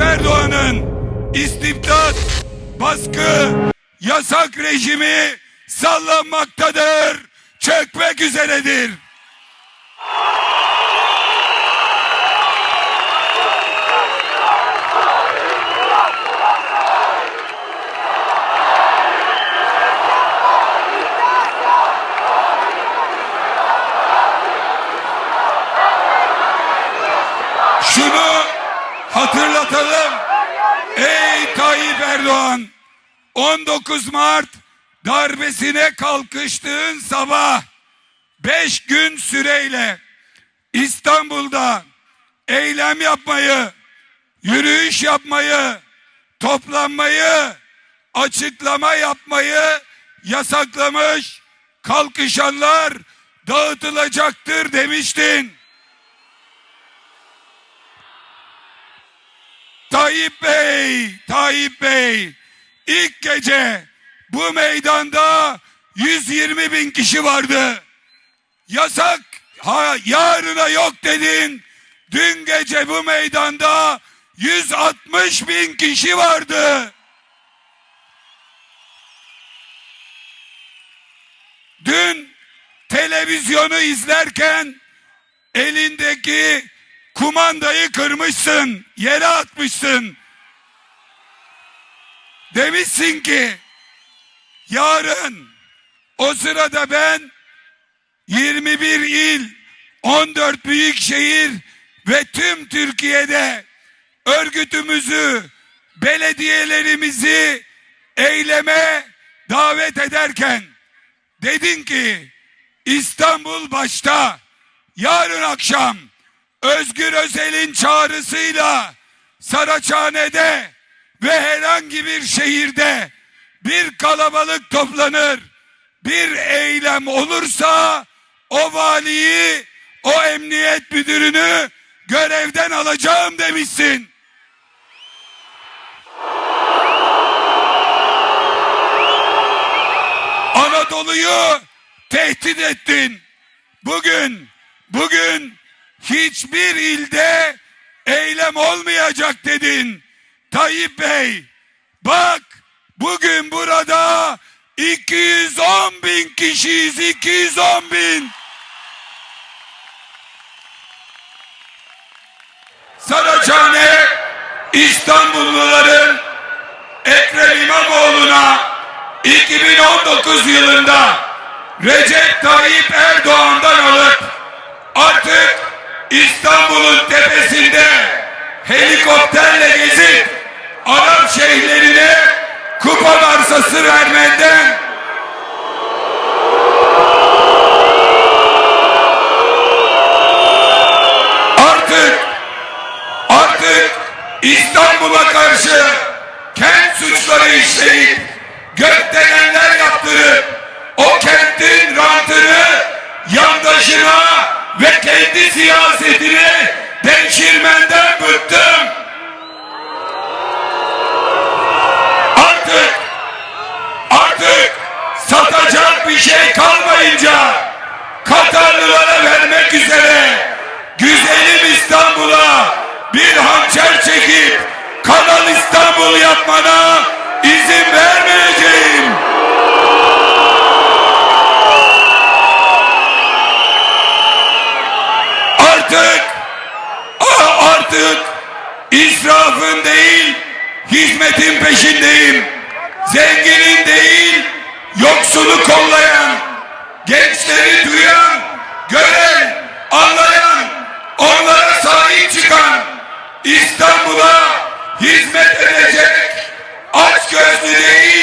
Erdoğan'ın istibdat, baskı, yasak rejimi sallanmaktadır, çökmek üzeredir. Şunu hatırlatalım. Ey Tayyip Erdoğan 19 Mart darbesine kalkıştığın sabah 5 gün süreyle İstanbul'da eylem yapmayı, yürüyüş yapmayı, toplanmayı, açıklama yapmayı yasaklamış, kalkışanlar dağıtılacaktır demiştin. Tayyip Bey, Tayyip Bey ilk gece bu meydanda 120 bin kişi vardı. Yasak ha, yarına yok dedin. Dün gece bu meydanda 160 bin kişi vardı. Dün televizyonu izlerken elindeki kumandayı kırmışsın, yere atmışsın. Demişsin ki yarın o sırada ben 21 il, 14 büyük şehir ve tüm Türkiye'de örgütümüzü, belediyelerimizi eyleme davet ederken dedin ki İstanbul başta yarın akşam Özgür Özel'in çağrısıyla Saraçhane'de ve herhangi bir şehirde bir kalabalık toplanır, bir eylem olursa o valiyi, o emniyet müdürünü görevden alacağım demişsin. Anadolu'yu tehdit ettin. Bugün, bugün hiçbir ilde eylem olmayacak dedin. Tayyip Bey, bak bugün burada 210 bin kişiyiz, 210 bin. Saraçhane İstanbulluların Ekrem İmamoğlu'na 2019 yılında Recep Tayyip Erdoğan'dan alıp artık İstanbul'un tepesinde helikopterle gezip Arap şeyhlerine kupon arsası vermenden artık artık İstanbul'a karşı kent suçları işleyip gökdelenler yaptırıp o kentin rantını yandaşına ve kendi siyasetini devşirmenden bıktım. Artık artık satacak bir şey kalmayınca Katarlılara vermek üzere güzelim İstanbul'a bir hançer çekip Kanal İstanbul yapmana izin vermeyeceğim. artık ah, artık israfın değil hizmetin peşindeyim. Zenginin değil yoksulu kollayan, gençleri duyan, gören, anlayan, onlara sahip çıkan İstanbul'a hizmet edecek aç gözlü değil